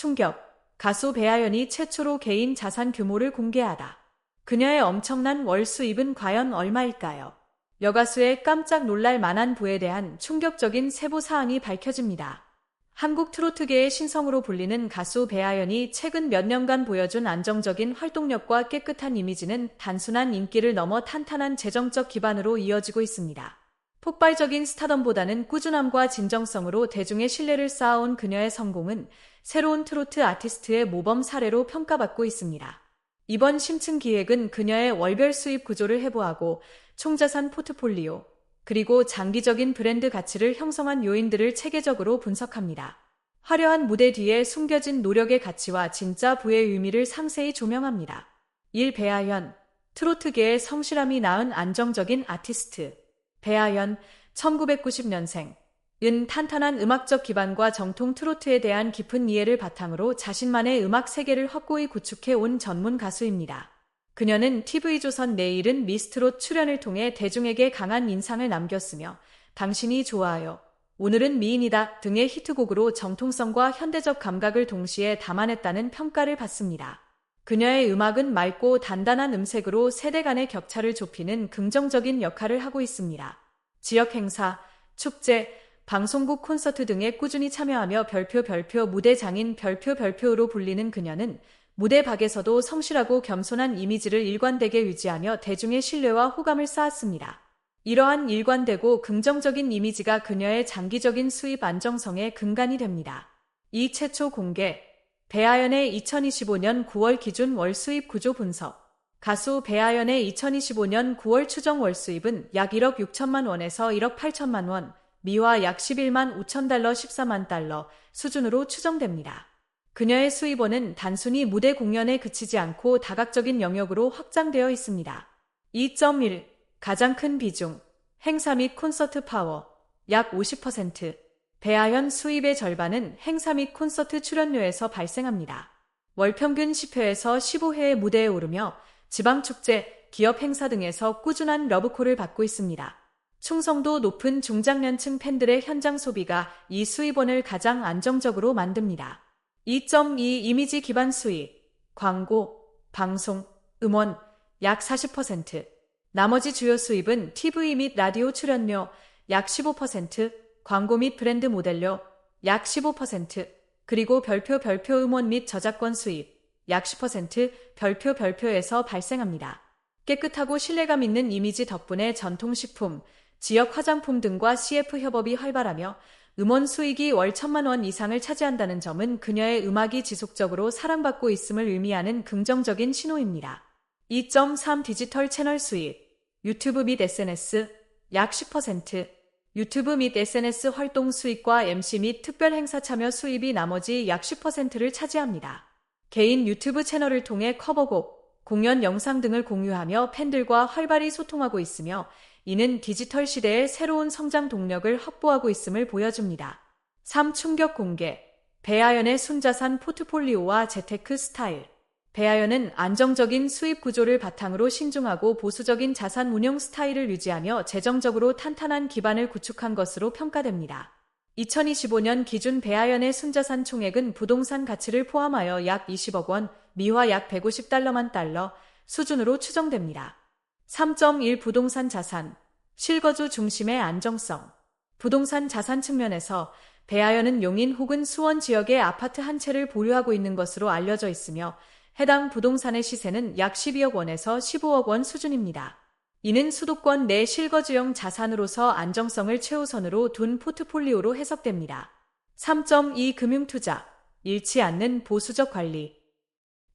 충격. 가수 배아연이 최초로 개인 자산 규모를 공개하다. 그녀의 엄청난 월 수입은 과연 얼마일까요? 여가수의 깜짝 놀랄 만한 부에 대한 충격적인 세부 사항이 밝혀집니다. 한국 트로트계의 신성으로 불리는 가수 배아연이 최근 몇 년간 보여준 안정적인 활동력과 깨끗한 이미지는 단순한 인기를 넘어 탄탄한 재정적 기반으로 이어지고 있습니다. 폭발적인 스타덤보다는 꾸준함과 진정성으로 대중의 신뢰를 쌓아온 그녀의 성공은 새로운 트로트 아티스트의 모범 사례로 평가받고 있습니다. 이번 심층 기획은 그녀의 월별 수입 구조를 해부하고 총자산 포트폴리오, 그리고 장기적인 브랜드 가치를 형성한 요인들을 체계적으로 분석합니다. 화려한 무대 뒤에 숨겨진 노력의 가치와 진짜 부의 의미를 상세히 조명합니다. 1. 배아현, 트로트계의 성실함이 낳은 안정적인 아티스트. 배아현, 1990년생. 은 탄탄한 음악적 기반과 정통 트로트에 대한 깊은 이해를 바탕으로 자신만의 음악 세계를 확고히 구축해 온 전문 가수입니다. 그녀는 TV조선 내일은 미스트롯 출연을 통해 대중에게 강한 인상을 남겼으며 당신이 좋아요. 오늘은 미인이다 등의 히트곡으로 정통성과 현대적 감각을 동시에 담아냈다는 평가를 받습니다. 그녀의 음악은 맑고 단단한 음색으로 세대 간의 격차를 좁히는 긍정적인 역할을 하고 있습니다. 지역 행사, 축제, 방송국 콘서트 등에 꾸준히 참여하며 별표 별표 무대 장인 별표 별표로 불리는 그녀는 무대 밖에서도 성실하고 겸손한 이미지를 일관되게 유지하며 대중의 신뢰와 호감을 쌓았습니다. 이러한 일관되고 긍정적인 이미지가 그녀의 장기적인 수입 안정성의 근간이 됩니다. 이 최초 공개 배아연의 2025년 9월 기준 월 수입 구조 분석 가수 배아연의 2025년 9월 추정 월 수입은 약 1억 6천만 원에서 1억 8천만 원, 미화 약 11만 5천 달러 14만 달러 수준으로 추정됩니다. 그녀의 수입원은 단순히 무대 공연에 그치지 않고 다각적인 영역으로 확장되어 있습니다. 2.1 가장 큰 비중 행사 및 콘서트 파워 약 50% 배아현 수입의 절반은 행사 및 콘서트 출연료에서 발생합니다. 월 평균 10회에서 15회의 무대에 오르며 지방축제, 기업 행사 등에서 꾸준한 러브콜을 받고 있습니다. 충성도 높은 중장년층 팬들의 현장 소비가 이 수입원을 가장 안정적으로 만듭니다. 2.2 이미지 기반 수익, 광고, 방송, 음원 약 40%, 나머지 주요 수입은 TV 및 라디오 출연료 약 15%, 광고 및 브랜드 모델료 약 15%, 그리고 별표 별표 음원 및 저작권 수입 약 10% 별표 별표에서 발생합니다. 깨끗하고 신뢰감 있는 이미지 덕분에 전통식품, 지역 화장품 등과 CF 협업이 활발하며 음원 수익이 월 천만 원 이상을 차지한다는 점은 그녀의 음악이 지속적으로 사랑받고 있음을 의미하는 긍정적인 신호입니다. 2.3 디지털 채널 수익 유튜브 및 SNS 약 10% 유튜브 및 SNS 활동 수익과 MC 및 특별 행사 참여 수입이 나머지 약 10%를 차지합니다. 개인 유튜브 채널을 통해 커버곡, 공연 영상 등을 공유하며 팬들과 활발히 소통하고 있으며 이는 디지털 시대의 새로운 성장 동력을 확보하고 있음을 보여줍니다. 3. 충격 공개 배아연의 순자산 포트폴리오와 재테크 스타일 배아연은 안정적인 수입 구조를 바탕으로 신중하고 보수적인 자산 운용 스타일을 유지하며 재정적으로 탄탄한 기반을 구축한 것으로 평가됩니다. 2025년 기준 배아연의 순자산 총액은 부동산 가치를 포함하여 약 20억 원, 미화 약 150달러만 달러 수준으로 추정됩니다. 3.1 부동산 자산, 실거주 중심의 안정성. 부동산 자산 측면에서 배아연은 용인 혹은 수원 지역의 아파트 한 채를 보유하고 있는 것으로 알려져 있으며 해당 부동산의 시세는 약 12억 원에서 15억 원 수준입니다. 이는 수도권 내 실거주용 자산으로서 안정성을 최우선으로 둔 포트폴리오로 해석됩니다. 3.2 금융투자, 잃지 않는 보수적 관리.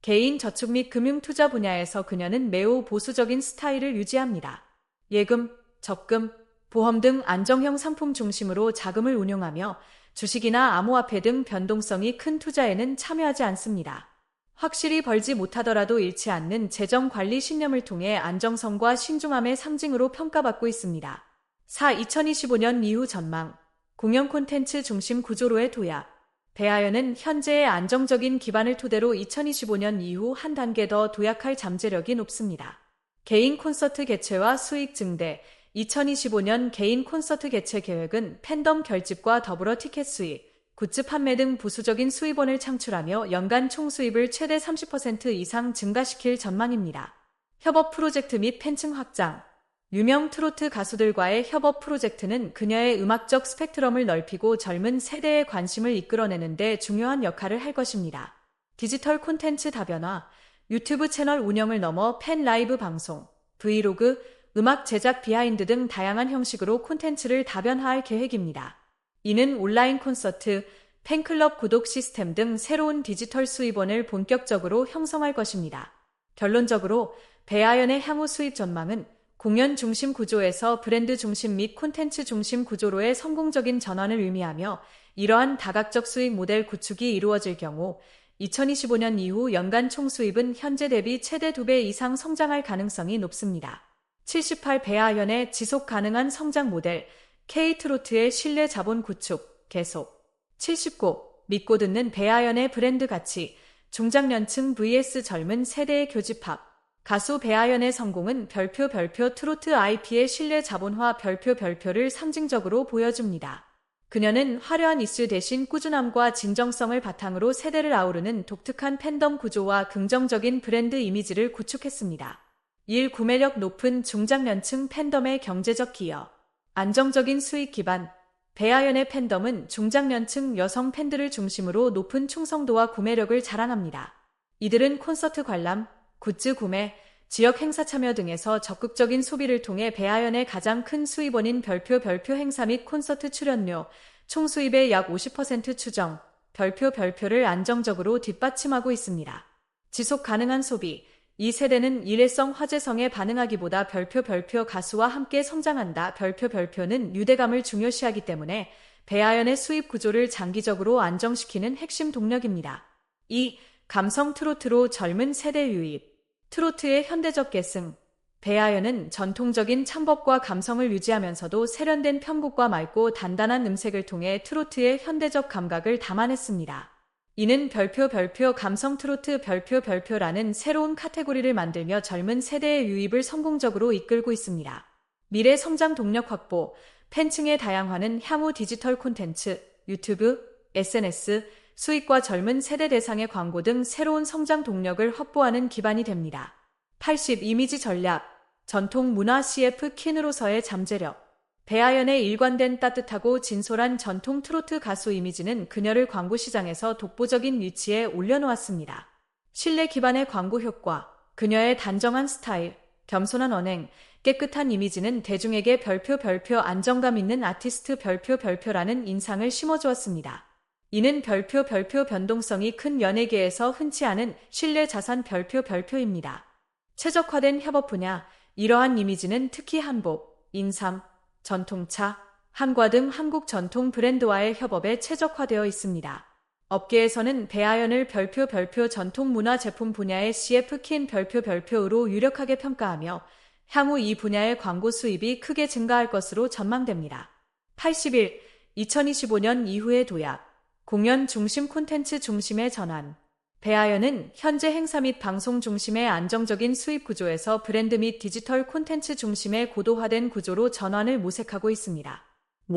개인 저축 및 금융 투자 분야에서 그녀는 매우 보수적인 스타일을 유지합니다. 예금, 적금, 보험 등 안정형 상품 중심으로 자금을 운용하며 주식이나 암호화폐 등 변동성이 큰 투자에는 참여하지 않습니다. 확실히 벌지 못하더라도 잃지 않는 재정 관리 신념을 통해 안정성과 신중함의 상징으로 평가받고 있습니다. 4. 2025년 이후 전망 공연 콘텐츠 중심 구조로의 도약 배아연은 현재의 안정적인 기반을 토대로 2025년 이후 한 단계 더 도약할 잠재력이 높습니다. 개인 콘서트 개최와 수익 증대 2025년 개인 콘서트 개최 계획은 팬덤 결집과 더불어 티켓 수익, 굿즈 판매 등 부수적인 수입원을 창출하며 연간 총 수입을 최대 30% 이상 증가시킬 전망입니다. 협업 프로젝트 및 팬층 확장 유명 트로트 가수들과의 협업 프로젝트는 그녀의 음악적 스펙트럼을 넓히고 젊은 세대의 관심을 이끌어내는 데 중요한 역할을 할 것입니다. 디지털 콘텐츠 다변화, 유튜브 채널 운영을 넘어 팬 라이브 방송, 브이로그, 음악 제작 비하인드 등 다양한 형식으로 콘텐츠를 다변화할 계획입니다. 이는 온라인 콘서트, 팬클럽 구독 시스템 등 새로운 디지털 수입원을 본격적으로 형성할 것입니다. 결론적으로 배아연의 향후 수입 전망은 공연 중심 구조에서 브랜드 중심 및 콘텐츠 중심 구조로의 성공적인 전환을 의미하며 이러한 다각적 수익 모델 구축이 이루어질 경우 2025년 이후 연간 총 수입은 현재 대비 최대 2배 이상 성장할 가능성이 높습니다. 78 배아연의 지속 가능한 성장 모델 K트로트의 신뢰 자본 구축, 계속. 79. 믿고 듣는 배아연의 브랜드 가치, 중장년층 vs 젊은 세대의 교집합. 가수 배아연의 성공은 별표 별표 트로트 IP의 신뢰 자본화 별표 별표를 상징적으로 보여줍니다. 그녀는 화려한 이슈 대신 꾸준함과 진정성을 바탕으로 세대를 아우르는 독특한 팬덤 구조와 긍정적인 브랜드 이미지를 구축했습니다. 1. 구매력 높은 중장년층 팬덤의 경제적 기여 안정적인 수익 기반 배아연의 팬덤은 중장년층 여성 팬들을 중심으로 높은 충성도와 구매력을 자랑합니다. 이들은 콘서트 관람, 굿즈 구매, 지역 행사 참여 등에서 적극적인 소비를 통해 배아연의 가장 큰 수입원인 별표 별표 행사 및 콘서트 출연료, 총 수입의 약 50% 추정, 별표 별표를 안정적으로 뒷받침하고 있습니다. 지속 가능한 소비, 이 세대는 일회성 화제성에 반응하기보다 별표 별표 가수와 함께 성장한다. 별표 별표는 유대감을 중요시하기 때문에 배아연의 수입 구조를 장기적으로 안정시키는 핵심 동력입니다. 2. 감성 트로트로 젊은 세대 유입. 트로트의 현대적 계승. 배아연은 전통적인 창법과 감성을 유지하면서도 세련된 편곡과 맑고 단단한 음색을 통해 트로트의 현대적 감각을 담아냈습니다. 이는 별표 별표 감성 트로트 별표 별표라는 새로운 카테고리를 만들며 젊은 세대의 유입을 성공적으로 이끌고 있습니다. 미래 성장 동력 확보, 팬층의 다양화는 향후 디지털 콘텐츠, 유튜브, SNS, 수익과 젊은 세대 대상의 광고 등 새로운 성장 동력을 확보하는 기반이 됩니다. 80 이미지 전략, 전통 문화 CF 퀸으로서의 잠재력, 배아연의 일관된 따뜻하고 진솔한 전통 트로트 가수 이미지는 그녀를 광고 시장에서 독보적인 위치에 올려놓았습니다. 신뢰 기반의 광고 효과, 그녀의 단정한 스타일, 겸손한 언행, 깨끗한 이미지는 대중에게 별표 별표 안정감 있는 아티스트 별표 별표라는 인상을 심어주었습니다. 이는 별표 별표 변동성이 큰 연예계에서 흔치 않은 신뢰 자산 별표 별표입니다. 최적화된 협업 분야, 이러한 이미지는 특히 한복, 인삼, 전통차, 한과 등 한국 전통 브랜드와의 협업에 최적화되어 있습니다. 업계에서는 배아연을 별표 별표 전통 문화 제품 분야의 CF킨 별표 별표로 유력하게 평가하며 향후 이 분야의 광고 수입이 크게 증가할 것으로 전망됩니다. 81. 2025년 이후의 도약. 공연 중심 콘텐츠 중심의 전환. 배아연은 현재 행사 및 방송 중심의 안정적인 수입 구조에서 브랜드 및 디지털 콘텐츠 중심의 고도화된 구조로 전환을 모색하고 있습니다. 1.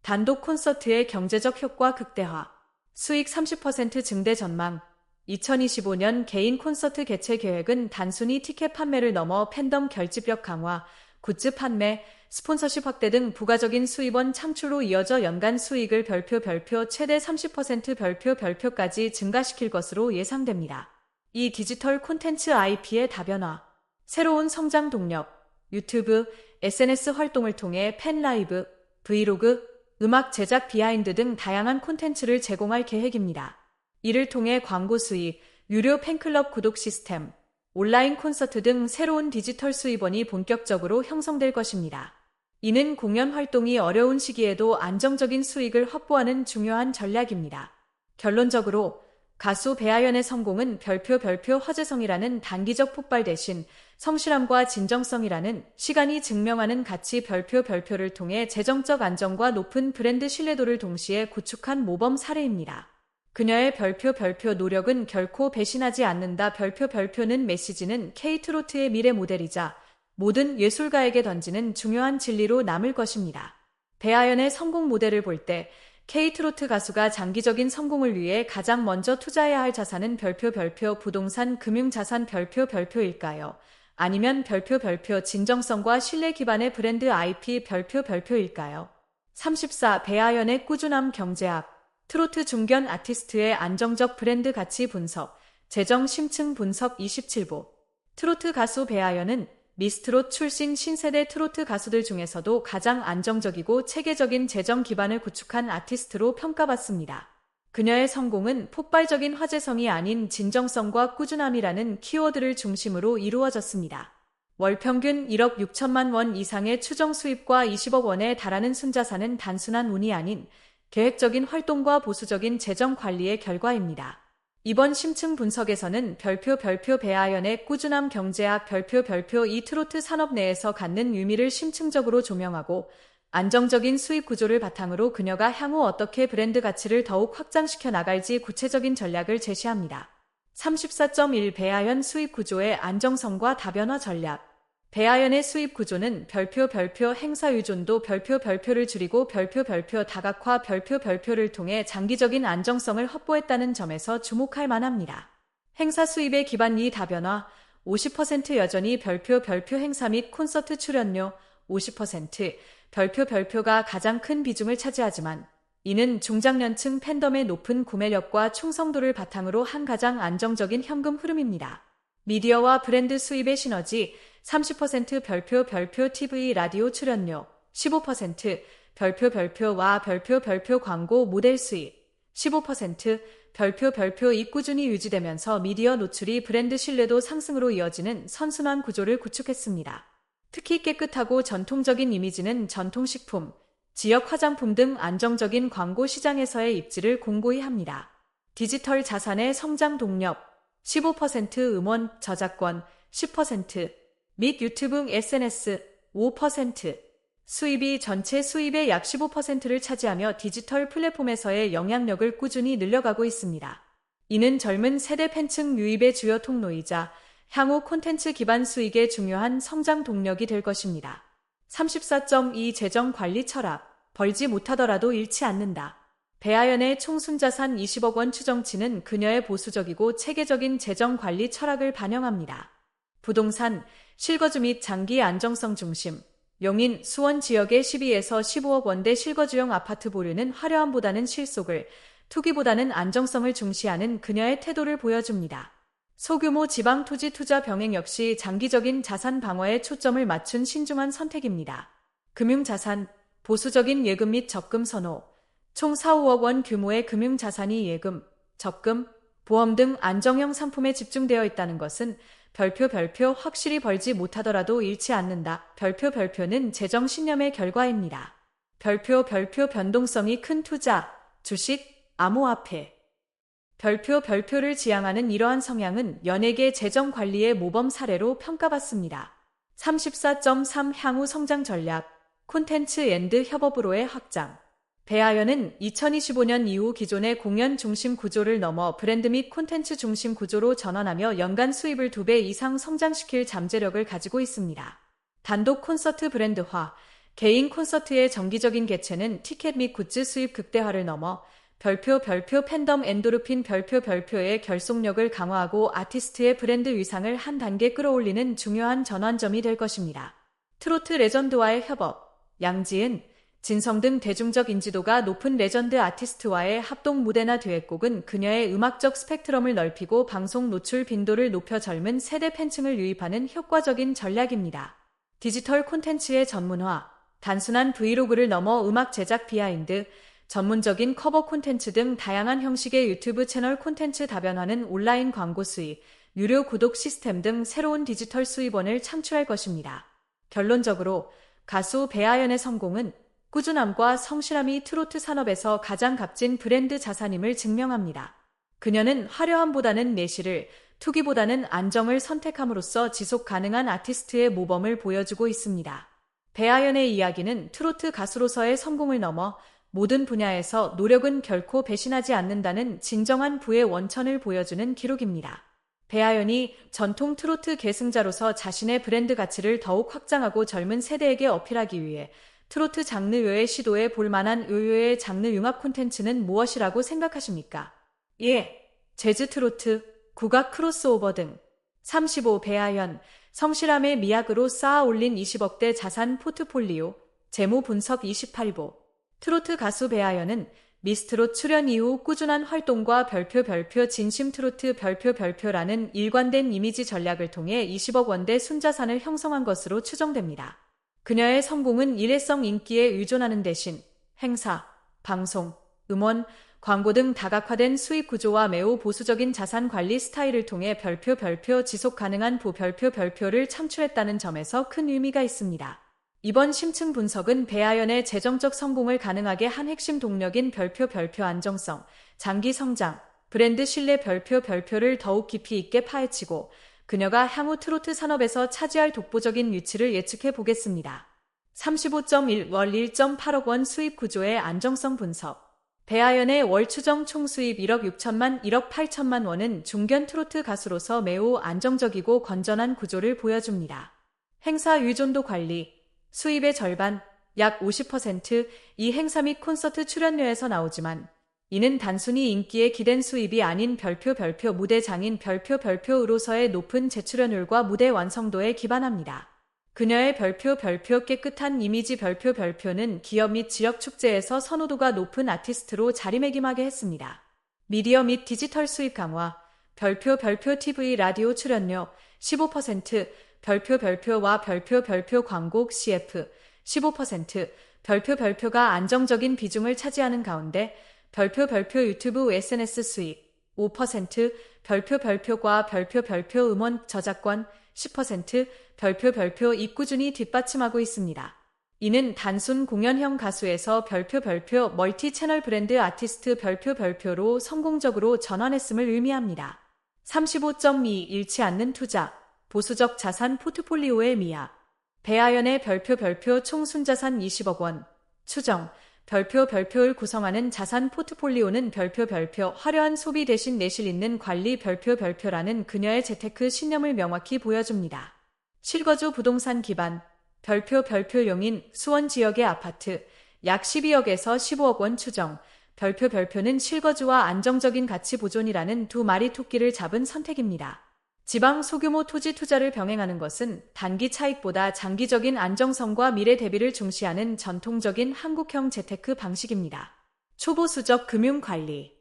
단독 콘서트의 경제적 효과 극대화, 수익 30% 증대 전망, 2025년 개인 콘서트 개최 계획은 단순히 티켓 판매를 넘어 팬덤 결집력 강화, 굿즈 판매, 스폰서십 확대 등 부가적인 수입원 창출로 이어져 연간 수익을 별표 별표 최대 30% 별표 별표까지 증가시킬 것으로 예상됩니다. 이 디지털 콘텐츠 IP의 다변화, 새로운 성장 동력, 유튜브, SNS 활동을 통해 팬 라이브, 브이로그, 음악 제작 비하인드 등 다양한 콘텐츠를 제공할 계획입니다. 이를 통해 광고 수익, 유료 팬클럽 구독 시스템, 온라인 콘서트 등 새로운 디지털 수입원이 본격적으로 형성될 것입니다. 이는 공연 활동이 어려운 시기에도 안정적인 수익을 확보하는 중요한 전략입니다. 결론적으로 가수 배아연의 성공은 별표 별표 화제성이라는 단기적 폭발 대신 성실함과 진정성이라는 시간이 증명하는 가치 별표 별표를 통해 재정적 안정과 높은 브랜드 신뢰도를 동시에 구축한 모범 사례입니다. 그녀의 별표 별표 노력은 결코 배신하지 않는다. 별표 별표는 메시지는 K트로트의 미래 모델이자 모든 예술가에게 던지는 중요한 진리로 남을 것입니다. 배아연의 성공 모델을 볼때 K트로트 가수가 장기적인 성공을 위해 가장 먼저 투자해야 할 자산은 별표 별표 부동산 금융 자산 별표 별표일까요? 아니면 별표 별표 진정성과 신뢰 기반의 브랜드 IP 별표 별표일까요? 34. 배아연의 꾸준함 경제학 트로트 중견 아티스트의 안정적 브랜드 가치 분석 재정 심층 분석 27부 트로트 가수 배아연은 미스트롯 출신 신세대 트로트 가수들 중에서도 가장 안정적이고 체계적인 재정 기반을 구축한 아티스트로 평가받습니다. 그녀의 성공은 폭발적인 화제성이 아닌 진정성과 꾸준함이라는 키워드를 중심으로 이루어졌습니다. 월 평균 1억 6천만 원 이상의 추정 수입과 20억 원에 달하는 순자산은 단순한 운이 아닌 계획적인 활동과 보수적인 재정 관리의 결과입니다. 이번 심층 분석에서는 별표 별표 배아연의 꾸준함 경제학 별표 별표 이 트로트 산업 내에서 갖는 의미를 심층적으로 조명하고 안정적인 수입 구조를 바탕으로 그녀가 향후 어떻게 브랜드 가치를 더욱 확장시켜 나갈지 구체적인 전략을 제시합니다. 34.1 배아연 수입 구조의 안정성과 다변화 전략 배아연의 수입 구조는 별표 별표 행사 유존도 별표 별표를 줄이고 별표 별표 다각화 별표 별표를 통해 장기적인 안정성을 확보했다는 점에서 주목할 만합니다. 행사 수입의 기반 이 다변화 50% 여전히 별표 별표 행사 및 콘서트 출연료 50% 별표 별표가 가장 큰 비중을 차지하지만 이는 중장년층 팬덤의 높은 구매력과 충성도를 바탕으로 한 가장 안정적인 현금 흐름입니다. 미디어와 브랜드 수입의 시너지 30% 별표 별표 TV 라디오 출연료 15% 별표 별표와 별표 별표 광고 모델 수입 15% 별표 별표 이 꾸준히 유지되면서 미디어 노출이 브랜드 신뢰도 상승으로 이어지는 선순환 구조를 구축했습니다. 특히 깨끗하고 전통적인 이미지는 전통식품, 지역 화장품 등 안정적인 광고 시장에서의 입지를 공고히 합니다. 디지털 자산의 성장 동력 15% 음원 저작권 10%및 유튜브 SNS 5%, 수입이 전체 수입의 약 15%를 차지하며 디지털 플랫폼에서의 영향력을 꾸준히 늘려가고 있습니다. 이는 젊은 세대 팬층 유입의 주요 통로이자 향후 콘텐츠 기반 수익의 중요한 성장 동력이 될 것입니다. 34.2 재정 관리 철학 벌지 못하더라도 잃지 않는다. 배아연의 총순자산 20억 원 추정치는 그녀의 보수적이고 체계적인 재정 관리 철학을 반영합니다. 부동산, 실거주 및 장기 안정성 중심, 용인, 수원 지역의 12에서 15억 원대 실거주용 아파트 보류는 화려함보다는 실속을, 투기보다는 안정성을 중시하는 그녀의 태도를 보여줍니다. 소규모 지방 토지 투자 병행 역시 장기적인 자산 방어에 초점을 맞춘 신중한 선택입니다. 금융자산, 보수적인 예금 및 적금 선호, 총 4, 5억 원 규모의 금융자산이 예금, 적금, 보험 등 안정형 상품에 집중되어 있다는 것은 별표 별표 확실히 벌지 못하더라도 잃지 않는다. 별표 별표는 재정 신념의 결과입니다. 별표 별표 변동성이 큰 투자, 주식, 암호화폐. 별표 별표를 지향하는 이러한 성향은 연예계 재정 관리의 모범 사례로 평가받습니다. 34.3 향후 성장 전략, 콘텐츠 앤드 협업으로의 확장. 배아연은 2025년 이후 기존의 공연 중심 구조를 넘어 브랜드 및 콘텐츠 중심 구조로 전환하며 연간 수입을 2배 이상 성장시킬 잠재력을 가지고 있습니다. 단독 콘서트 브랜드화, 개인 콘서트의 정기적인 개최는 티켓 및 굿즈 수입 극대화를 넘어 별표 별표 팬덤 엔도르핀 별표 별표의 결속력을 강화하고 아티스트의 브랜드 위상을 한 단계 끌어올리는 중요한 전환점이 될 것입니다. 트로트 레전드와의 협업, 양지은, 진성 등 대중적 인지도가 높은 레전드 아티스트와의 합동 무대나 듀엣곡은 그녀의 음악적 스펙트럼을 넓히고 방송 노출 빈도를 높여 젊은 세대 팬층을 유입하는 효과적인 전략입니다. 디지털 콘텐츠의 전문화, 단순한 브이로그를 넘어 음악 제작 비하인드, 전문적인 커버 콘텐츠 등 다양한 형식의 유튜브 채널 콘텐츠 다변화는 온라인 광고 수입, 유료 구독 시스템 등 새로운 디지털 수입원을 창출할 것입니다. 결론적으로 가수 배아연의 성공은 꾸준함과 성실함이 트로트 산업에서 가장 값진 브랜드 자산임을 증명합니다. 그녀는 화려함보다는 내실을, 투기보다는 안정을 선택함으로써 지속 가능한 아티스트의 모범을 보여주고 있습니다. 배아연의 이야기는 트로트 가수로서의 성공을 넘어 모든 분야에서 노력은 결코 배신하지 않는다는 진정한 부의 원천을 보여주는 기록입니다. 배아연이 전통 트로트 계승자로서 자신의 브랜드 가치를 더욱 확장하고 젊은 세대에게 어필하기 위해 트로트 장르 외의 시도해 볼 만한 의외의 장르 융합 콘텐츠는 무엇이라고 생각하십니까? 예. 재즈 트로트, 국악 크로스오버 등 35 배아연, 성실함의 미학으로 쌓아 올린 20억대 자산 포트폴리오, 재무 분석 28보. 트로트 가수 배아연은 미스트롯 출연 이후 꾸준한 활동과 별표 별표 진심 트로트 별표 별표라는 일관된 이미지 전략을 통해 20억 원대 순자산을 형성한 것으로 추정됩니다. 그녀의 성공은 일회성 인기에 의존하는 대신 행사, 방송, 음원, 광고 등 다각화된 수익 구조와 매우 보수적인 자산 관리 스타일을 통해 별표 별표 지속 가능한 부별표 별표를 창출했다는 점에서 큰 의미가 있습니다. 이번 심층 분석은 배아연의 재정적 성공을 가능하게 한 핵심 동력인 별표 별표 안정성, 장기 성장, 브랜드 신뢰 별표 별표를 더욱 깊이 있게 파헤치고 그녀가 향후 트로트 산업에서 차지할 독보적인 위치를 예측해 보겠습니다. 35.1 월 1.8억 원 수입 구조의 안정성 분석. 배아연의 월 추정 총 수입 1억 6천만 1억 8천만 원은 중견 트로트 가수로서 매우 안정적이고 건전한 구조를 보여줍니다. 행사 의존도 관리, 수입의 절반, 약 50%이 행사 및 콘서트 출연료에서 나오지만 이는 단순히 인기에 기댄 수입이 아닌 별표 별표 무대 장인 별표 별표으로서의 높은 재출연율과 무대 완성도에 기반합니다. 그녀의 별표 별표 깨끗한 이미지 별표 별표는 기업 및 지역 축제에서 선호도가 높은 아티스트로 자리매김하게 했습니다. 미디어 및 디지털 수입 강화, 별표 별표 TV 라디오 출연료 15%, 별표 별표와 별표 별표 광고 CF 15%, 별표 별표가 안정적인 비중을 차지하는 가운데 별표 별표 유튜브 SNS 수익. 5%, 별표 별표과 별표 별표 음원 저작권. 10%, 별표 별표 입구준이 뒷받침하고 있습니다. 이는 단순 공연형 가수에서 별표 별표 멀티 채널 브랜드 아티스트 별표 별표로 성공적으로 전환했음을 의미합니다. 35.2 잃지 않는 투자, 보수적 자산 포트폴리오의 미야, 배아연의 별표 별표 총 순자산 20억 원, 추정, 별표 별표를 구성하는 자산 포트폴리오는 별표 별표 화려한 소비 대신 내실 있는 관리 별표 별표라는 그녀의 재테크 신념을 명확히 보여줍니다. 실거주 부동산 기반 별표 별표용인 수원 지역의 아파트 약 12억에서 15억 원 추정 별표 별표는 실거주와 안정적인 가치 보존이라는 두 마리 토끼를 잡은 선택입니다. 지방 소규모 토지 투자를 병행하는 것은 단기 차익보다 장기적인 안정성과 미래 대비를 중시하는 전통적인 한국형 재테크 방식입니다. 초보 수적 금융 관리.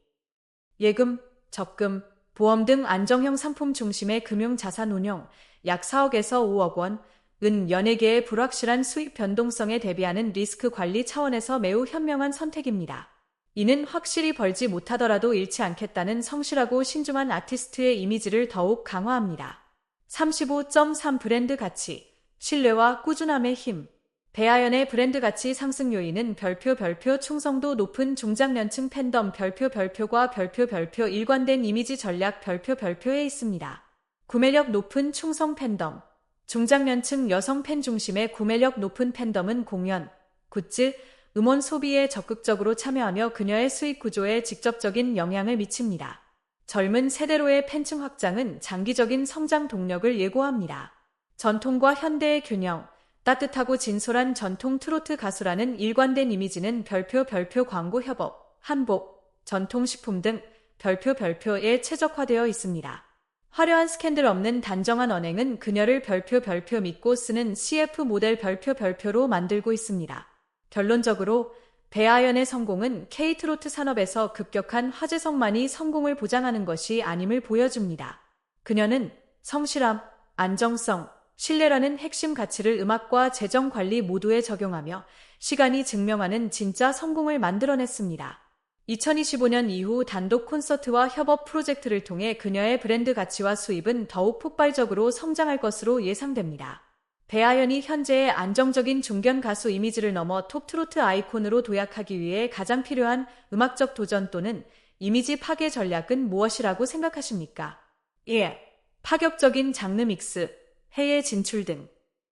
예금, 적금, 보험 등 안정형 상품 중심의 금융 자산 운용 약 4억에서 5억 원, 은 연예계의 불확실한 수익 변동성에 대비하는 리스크 관리 차원에서 매우 현명한 선택입니다. 이는 확실히 벌지 못하더라도 잃지 않겠다는 성실하고 신중한 아티스트의 이미지를 더욱 강화합니다. 35.3 브랜드 가치, 신뢰와 꾸준함의 힘. 배아연의 브랜드 가치 상승 요인은 별표 별표 충성도 높은 중장년층 팬덤 별표 별표과 별표 별표 일관된 이미지 전략 별표 별표에 있습니다. 구매력 높은 충성 팬덤. 중장년층 여성 팬 중심의 구매력 높은 팬덤은 공연, 굿즈, 음원 소비에 적극적으로 참여하며 그녀의 수익 구조에 직접적인 영향을 미칩니다. 젊은 세대로의 팬층 확장은 장기적인 성장 동력을 예고합니다. 전통과 현대의 균형, 따뜻하고 진솔한 전통 트로트 가수라는 일관된 이미지는 별표 별표 광고 협업, 한복, 전통식품 등 별표 별표에 최적화되어 있습니다. 화려한 스캔들 없는 단정한 언행은 그녀를 별표 별표 믿고 쓰는 CF 모델 별표 별표로 만들고 있습니다. 결론적으로 배아연의 성공은 K트로트 산업에서 급격한 화제성만이 성공을 보장하는 것이 아님을 보여줍니다. 그녀는 성실함, 안정성, 신뢰라는 핵심 가치를 음악과 재정 관리 모두에 적용하며 시간이 증명하는 진짜 성공을 만들어냈습니다. 2025년 이후 단독 콘서트와 협업 프로젝트를 통해 그녀의 브랜드 가치와 수입은 더욱 폭발적으로 성장할 것으로 예상됩니다. 배아연이 현재의 안정적인 중견 가수 이미지를 넘어 톱트로트 아이콘으로 도약하기 위해 가장 필요한 음악적 도전 또는 이미지 파괴 전략은 무엇이라고 생각하십니까? 1. 파격적인 장르 믹스, 해외 진출 등